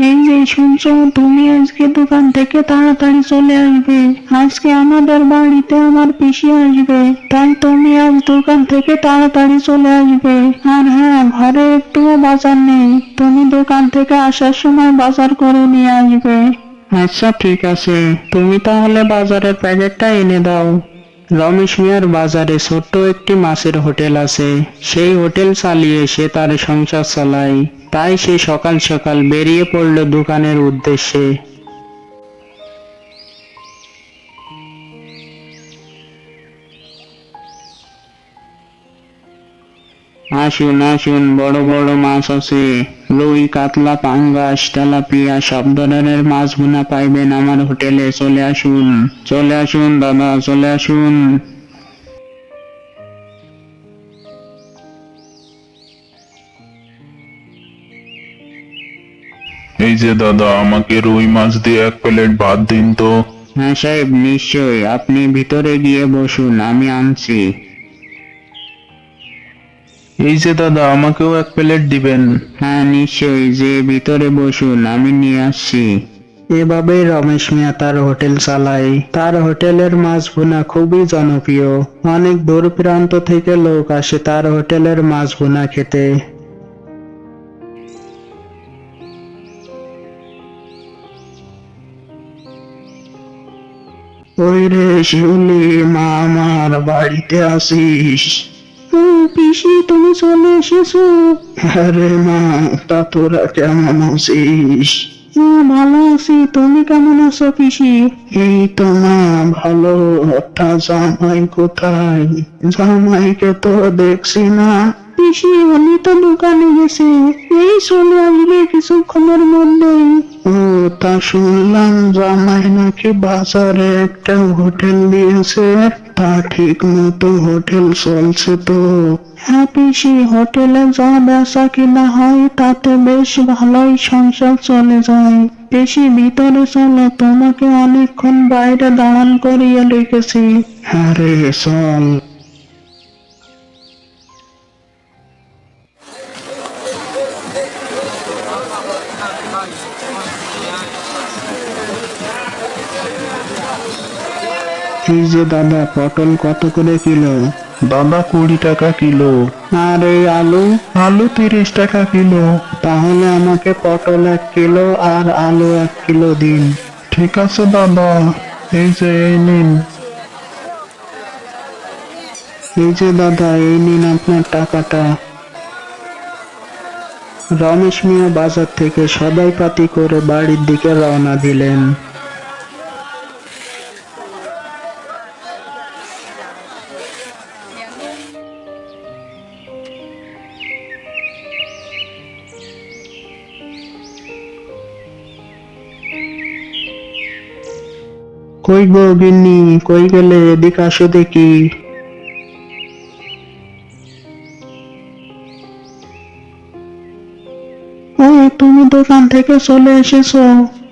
এই যে শুনছো, তুমি আজকে দোকান থেকে তাড়াতাড়ি চলে আসবে। আজকে আমাদের বাড়িতে আমার পিসি আসবে। তাই তুমি আজ দোকান থেকে তাড়াতাড়ি চলে আসবে আর হ্যাঁ ঘরে একটুও বাজার নেই তুমি দোকান থেকে আসার সময় বাজার করে নিয়ে আসবে। আচ্ছা ঠিক আছে। তুমি তাহলে বাজারের প্যাকেটটা এনে দাও। রমেশ মিয়ার বাজারে ছোট্ট একটি মাছের হোটেল আছে। সেই হোটেল চালিয়ে সে তার সংসার চালায়। তাই সে সকাল সকাল বেরিয়ে পড়ল দোকানের উদ্দেশ্যে। আসুন আসুন বড় বড় মাছ আছে। রুই কাতলা পাঙ্গাস তেলাপিয়া সব ধরনের মাছ ভুনা পাইবেন আমার হোটেলে। চলে আসুন চলে আসুন দাদা চলে আসুন। এই যে দাদা আমাকে রুই মাছ দিয়ে এক প্লেট ভাত দিন তো। হ্যাঁ সাহেব নিশ্চয়ই। আপনি ভিতরে গিয়ে বসুন আমি আনছি। এই যে দাদা, আমাকেও এক প্লেট দিবেন? হ্যাঁ নিশ্চয়ই, যে ভিতরে বসুন, আমি নিয়ে আসছি। এভাবেই রমেশ মিয়া তার হোটেল চালায়। তার হোটেলের মাছ ভুনা খুবই জনপ্রিয়। অনেক দূর প্রান্ত থেকে লোক আসে তার হোটেলের মাছ ভুনা খেতে। ওই রে শিউলি মা, আমার বাড়িতে আসিস? পিসি তুমি চলে এসেছ। আরে মা তা তোরা কেমন আছিস? ভালো আছি। তুমি কেমন আছো পিসি? এই তো মা ভালো। তা জামাই কোথায়? জামাইকে তো দেখছি না। পিসি উনি তো দোকানে গেছে। এই চলে আসবে কিছুক্ষণের মধ্যেই। তা শুনলাম জামাই নাকি বাজারে একটা হোটেল দিয়েছে তা ঠিক মতো হোটেল চলছে তো। হ্যাঁ পিসি হোটেলে যা বেচা কিনা হয় তাতে বেশ ভালোই সংসার চলে যায়। বেশি ভিতরে চলো তোমাকে অনেকক্ষণ বাইরে দাঁড়ান করিয়ে রেখেছি হ্যাঁ রে চল। যে দাদা পটল কত করে কিলো? দাদা কুড়ি টাকা কিলো। আর এই আলু? আলু তিরিশ টাকা কিলো। তাহলে আমাকে পটল এক কিলো আর আলু এক কিলো দিন। ঠিক আছে দাদা এই যে এই নিন। এই যে দাদা এই নিন আপনার টাকাটা। রমেশ মিয়া বাজার থেকে সদাই পাতি করে বাড়ির দিকে রওনা দিলেন। কই গো গিন্নি? কই গেলে? এদিকে আসো দেখি। ও তুমি দোকান থেকে চলে এসেছ?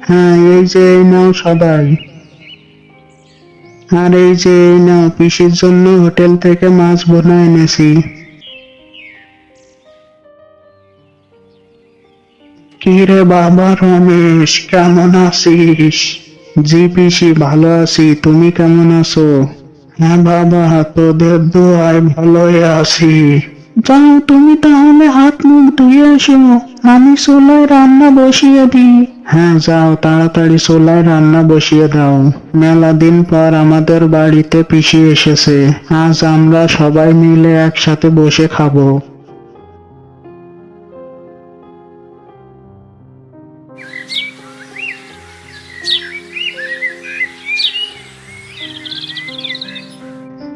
হ্যাঁ এই যে এই নাও সবাই। আর এই যে এই নাও পিসির জন্য হোটেল থেকে মাছ বোনা এনেছি। কি রে বাবা রমেশ কেমন আছিস? জি পিসি ভালো আছি। তুমি কেমন আছো? হ্যাঁ বাবা তোদের দোয়ায় ভালোই আছি। যাও, তুমি তাহলে হাত মুখ ধুয়ে এসো আমি চুলায় রান্না বসিয়ে দিই। হ্যাঁ যাও, তাড়াতাড়ি চুলায় রান্না বসিয়ে দাও। মেলা দিন পর আমাদের বাড়িতে পিসি এসেছে। আজ আমরা সবাই মিলে একসাথে বসে খাব।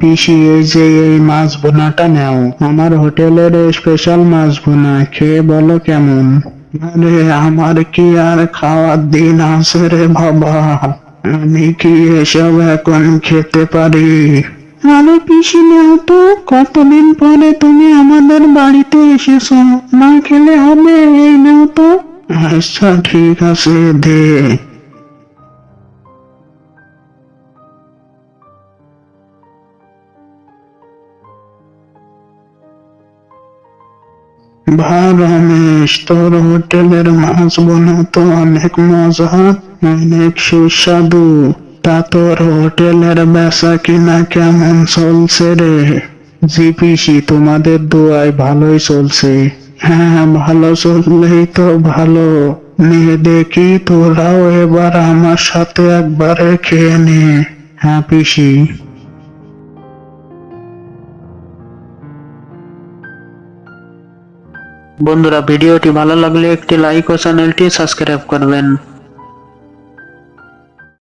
পিসি এই যে এই মাছ বোনাটা নাও। আমার হোটেলের স্পেশাল মাছ বোনা খেয়ে বলো কেমন? আরে আমার কি আর খাওয়ার দিন আছে রে বাবা? আমি কি এসব এখন খেতে পারি? আরে পিসি নেও তো কতদিন পরে তুমি আমাদের বাড়িতে এসেছ? না খেলে হবে এই নাও তো। আচ্ছা ঠিক আছে দে। ভালো রমেশ তোর হোটেলের মাছ বানাতো অনেক মজা। অনেক সুস্বাদু। তা তোর হোটেলের বেচা কিনা কেমন চলছে রে? জি পিসি তোমাদের দোয়ায় ভালোই চলছে। হ্যাঁ ভালো চললেই তো ভালো। নিয়ে দেখি তোরাও এবার আমার সাথে একবারে খেয়ে নে। হ্যাঁ পিসি। বন্ধুরা ভিডিওটি ভালো লাগলে একটি লাইক ও চ্যানেলটি সাবস্ক্রাইব করবেন।